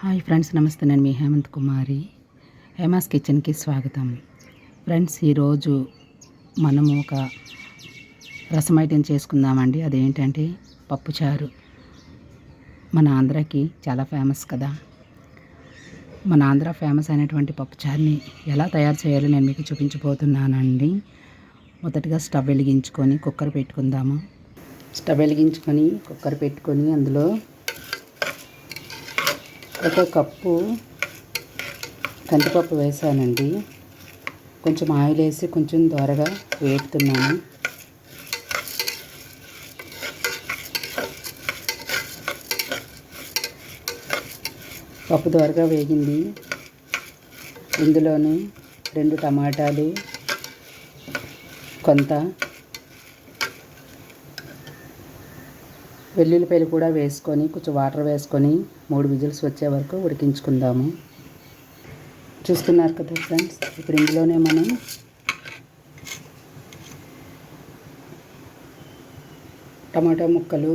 Hi friends నమస్తే. నేను మీ హేమంత్ కుమారి. హేమాస్ కిచెన్కి స్వాగతం. ఫ్రెండ్స్ ఈరోజు మనము ఒక రసం ఐటెం చేసుకుందామండి. అదేంటంటే పప్పుచారు మన ఆంధ్రాకి చాలా ఫేమస్ కదా. మన ఆంధ్ర ఫేమస్ అయినటువంటి పప్పుచారుని ఎలా తయారు చేయాలో నేను మీకు చూపించబోతున్నానండి. మొదటగా స్టవ్ వెలిగించుకొని కుక్కర్ పెట్టుకుందాము. స్టవ్ వెలిగించుకొని కుక్కర్ పెట్టుకొని అందులో ఒక కప్పు కందిపప్పు వేసానండి. కొంచెం ఆయిల్ వేసి కొంచెం దోరగా వేపుతున్నాను. పప్పు దోరగా వేగింది. ఇందులోని రెండు టమాటాలు కొంత వెల్లుల్లిపాయలు కూడా వేసుకొని కొంచెం వాటర్ వేసుకొని మూడు విజిల్స్ వచ్చే వరకు ఉడికించుకుందాము. చూస్తున్నారు కదా ఫ్రెండ్స్ ఇప్పుడు ఇందులోనే మనం టమాటా ముక్కలు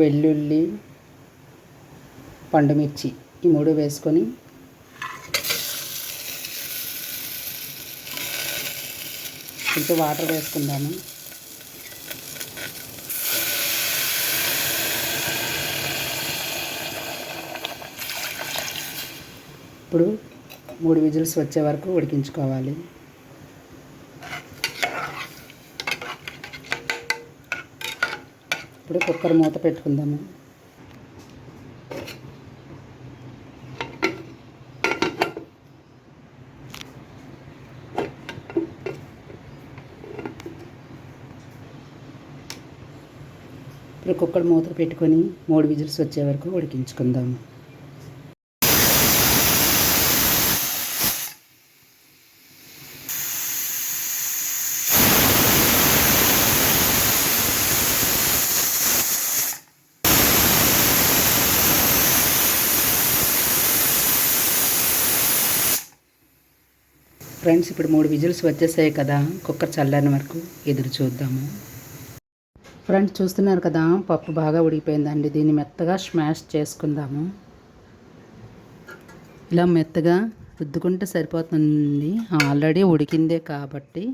వెల్లుల్లి పండుమిర్చి ఈ మూడు వేసుకొని కొంచెం వాటర్ వేసుకుందాము. ఇప్పుడు మూడు విజిల్స్ వచ్చే వరకు ఉడికించుకోవాలి. ఇప్పుడు కుక్కర్ మూత పెట్టుకుందాము. ఇప్పుడు కుక్కర్ మూత పెట్టుకొని మూడు విజిల్స్ వచ్చే వరకు ఉడికించుకుందాము. ఫ్రెండ్స్ ఇప్పుడు మూడు విజిల్స్ వచ్చేసాయి కదా కుక్కర్ చల్లని వరకు ఎదురు చూద్దాము. ఫ్రెండ్స్ చూస్తున్నారు కదా పప్పు బాగా ఉడికిపోయిందండి. దీన్ని మెత్తగా స్మాష్ చేసుకుందాము. ఇలా మెత్తగా రుద్దుకుంటే సరిపోతుంది. ఆల్రెడీ ఉడికిందే కాబట్టి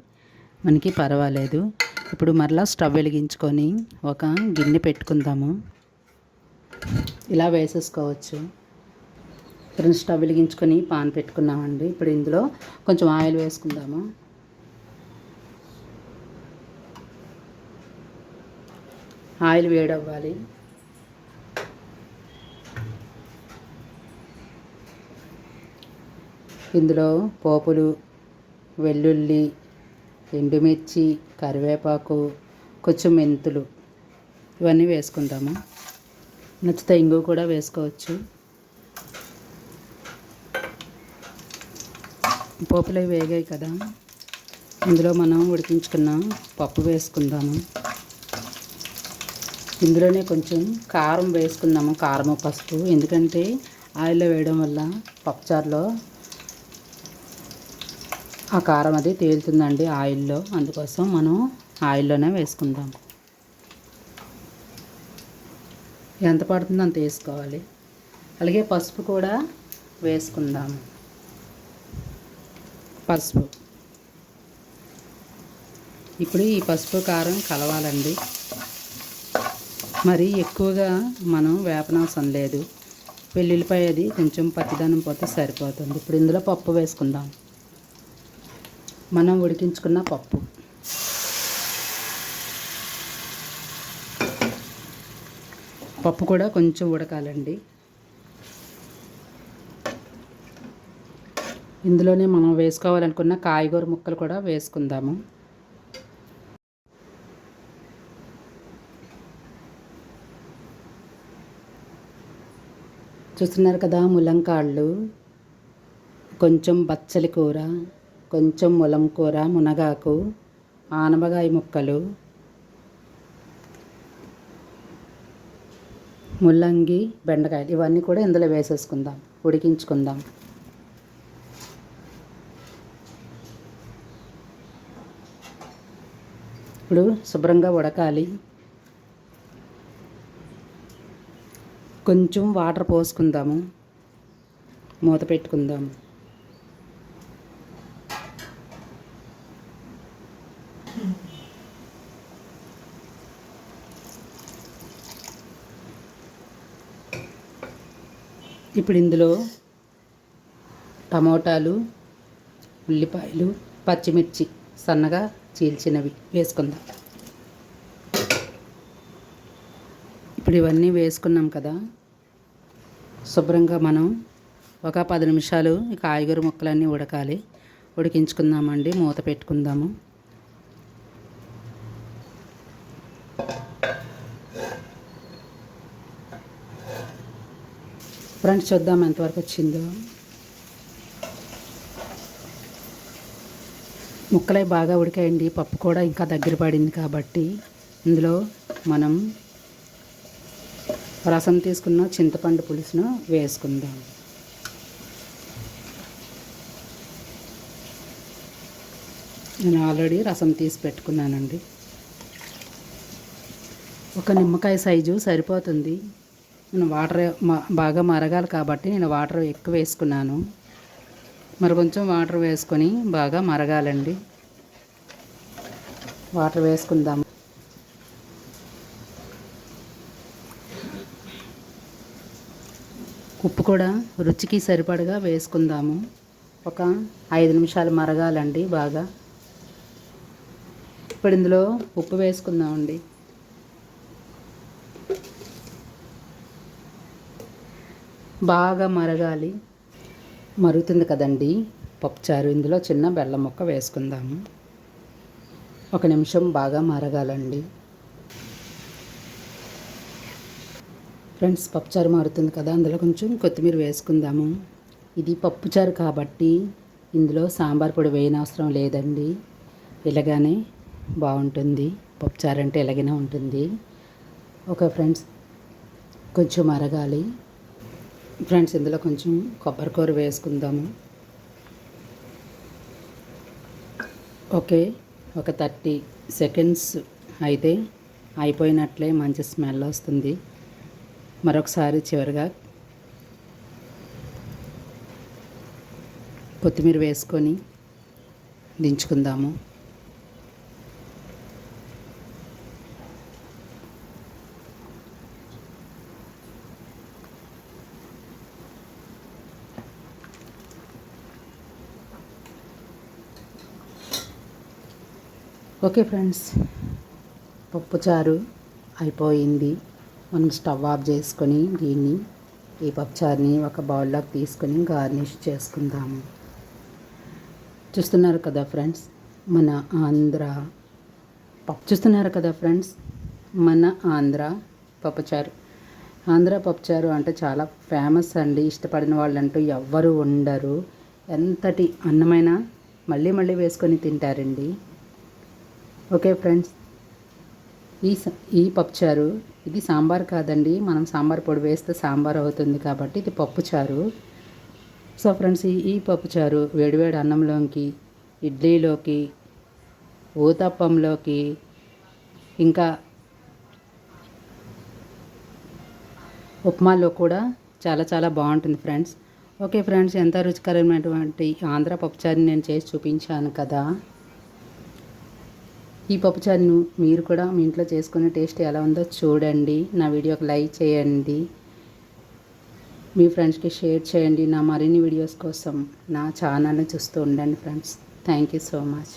మనకి పర్వాలేదు. ఇప్పుడు మరలా స్టవ్ వెలిగించుకొని ఒక గిన్నె పెట్టుకుందాము. ఇలా వేసేసుకోవచ్చు. ఫ్రెండ్స్ స్టవ్ వెలిగించుకొని పాన్ పెట్టుకున్నామండి. ఇప్పుడు ఇందులో కొంచెం ఆయిల్ వేసుకుందాము. ఆయిల్ వేడవ్వాలి. ఇందులో పోపులు వెల్లుల్లి ఎండుమిర్చి కరివేపాకు కొంచెం మెంతులు ఇవన్నీ వేసుకుందాము. నచ్చితే ఇంగు కూడా వేసుకోవచ్చు. పోపులు వేగాయి కదా. ఇందులో మనం ఉడికించుకున్న పప్పు వేసుకుందాము. ఇందులోనే కొంచెం కారం వేసుకుందాము కారం పసుపు. ఎందుకంటే ఆయిల్లో వేయడం వల్ల పప్పుచారులో ఆ కారం అది తేలుతుందండి ఆయిల్లో. అందుకోసం మనం ఆయిల్లోనే వేసుకుందాం. ఎంత పడుతుందో అంత వేసుకోవాలి. అలాగే పసుపు కూడా వేసుకుందాము. పసుపు. ఇప్పుడు ఈ పసుపు కారం కలవాలండి. మరి ఎక్కువగా మనం వేపనవసరం లేదు వెల్లుల్లిపాయ అది కొంచెం పచ్చిదనం పోతే సరిపోతుంది. ఇప్పుడు ఇందులో పప్పు వేసుకుందాం. మనం ఉడికించుకున్న పప్పు. పప్పు కూడా కొంచెం ఉడకాలండి. ఇందులోనే మనం వేసుకోవాలనుకున్న కాయగూర ముక్కలు కూడా వేసుకుందాము. చూస్తున్నారు కదా ములంకాళ్ళు. కొంచెం బచ్చలి కూర కొంచెం ములం కూర మునగాకు ఆనపకాయ ముక్కలు ముల్లంగి బెండకాయలు ఇవన్నీ కూడా ఇందులో వేసేసుకుందాం ఉడికించుకుందాం. ఇప్పుడు శుభ్రంగా ఉడకాలి. కొంచెం వాటర్ పోసుకుందాము. మూత పెట్టుకుందాము. ఇప్పుడు ఇందులో టమోటాలు ఉల్లిపాయలు పచ్చిమిర్చి సన్నగా చీల్చినవి. వేసుకుందాం. ఇప్పుడు ఇవన్నీ వేసుకున్నాం కదా. శుభ్రంగా మనం ఒక పది నిమిషాలు ఈ కాయగూర ముక్కలన్నీ ఉడకాలి. ఉడికించుకుందామండి. మూత పెట్టుకుందాము. ఫ్రెండ్స్ చూద్దాం ఎంతవరకు వచ్చిందో. ముక్కలై బాగా ఉడికాయండి. పప్పు కూడా ఇంకా దగ్గర పడింది కాబట్టి ఇందులో మనం రసం తీసుకున్న చింతపండు పులుసును వేసుకుందాం. నేను ఆల్రెడీ రసం తీసి పెట్టుకున్నానండి. ఒక నిమ్మకాయ సైజు సరిపోతుంది. నేను వాటర్ బాగా మరగాలి కాబట్టి నేను వాటర్ ఎక్కువ వేసుకున్నాను. మరి కొంచెం వాటర్ వేసుకొని బాగా మరగాలండి. వాటర్ వేసుకుందాం. ఉప్పు కూడా రుచికి సరిపడగా వేసుకుందాము. ఒక ఐదు నిమిషాలు మరగాలండి బాగా. ఇప్పుడు ఇందులో ఉప్పు వేసుకుందామండి. బాగా మరగాలి. మరుగుతుంది కదండి. పప్పుచారు ఇందులో చిన్న బెల్లం ముక్క వేసుకుందాము. ఒక నిమిషం బాగా మరగాలండి. ఫ్రెండ్స్ పప్పుచారు మారుతుంది కదా అందులో కొంచెం కొత్తిమీర వేసుకుందాము. ఇది పప్పుచారు కాబట్టి ఇందులో సాంబార్ పొడి వేయనవసరం లేదండి. ఇలాగానే బాగుంటుంది. పప్పుచారు అంటే ఇలాగనే ఉంటుంది. ఒక ఫ్రెండ్స్ కొంచెం మరగాలి. ఫ్రెండ్స్ ఇందులో కొంచెం కొబ్బరికూర వేసుకుందాము. ఓకే ఒక థర్టీ సెకండ్స్ అయితే అయిపోయినట్లే మంచి స్మెల్ వస్తుంది. మరొకసారి చివరిగా కొత్తిమీర వేసుకొని దించుకుందాము. ఓకే ఫ్రెండ్స్ పప్పుచారు అయిపోయింది. మనం స్టవ్ ఆఫ్ చేసుకొని దీన్ని ఈ పప్పుచారుని ఒక బౌల్లోకి తీసుకొని గార్నిష్ చేసుకుందాము చూస్తున్నారు కదా ఫ్రెండ్స్ మన ఆంధ్ర పప్పు చూస్తున్నారు కదా ఫ్రెండ్స్ మన ఆంధ్ర పప్పుచారు ఆంధ్ర పప్పుచారు అంటే చాలా ఫేమస్ అండి ఇష్టపడిన వాళ్ళంటూ ఎవ్వరు ఉండరు. ఎంతటి అన్నమైన మళ్ళీ మళ్ళీ వేసుకొని తింటారండి. Okay friends. ఈ ఈ పప్పుచారు ఇది సాంబార్ కాదండి. మనం సాంబార్ పొడి వేస్తే సాంబార్ అవుతుంది కాబట్టి ఇది పప్పుచారు. సో ఫ్రెండ్స్ ఈ ఈ పప్పుచారు వేడివేడి అన్నంలోకి ఇడ్లీలోకి ఊతప్పంలోకి ఇంకా ఉప్మాలో కూడా చాలా చాలా బాగుంటుంది ఫ్రెండ్స్. ఓకే ఫ్రెండ్స్ ఎంత రుచికరమైనటువంటి ఆంధ్ర పప్పుచారుని నేను చేసి చూపించాను కదా. ఈ పప్పుచారును మీరు కూడా మీ ఇంట్లో చేసుకునే టేస్ట్ ఎలా ఉందో చూడండి. నా వీడియోకి లైక్ చేయండి. మీ ఫ్రెండ్స్కి షేర్ చేయండి నా మరిన్ని వీడియోస్ కోసం నా ఛానల్ని చూస్తూ ఉండండి friends. Thank you so much.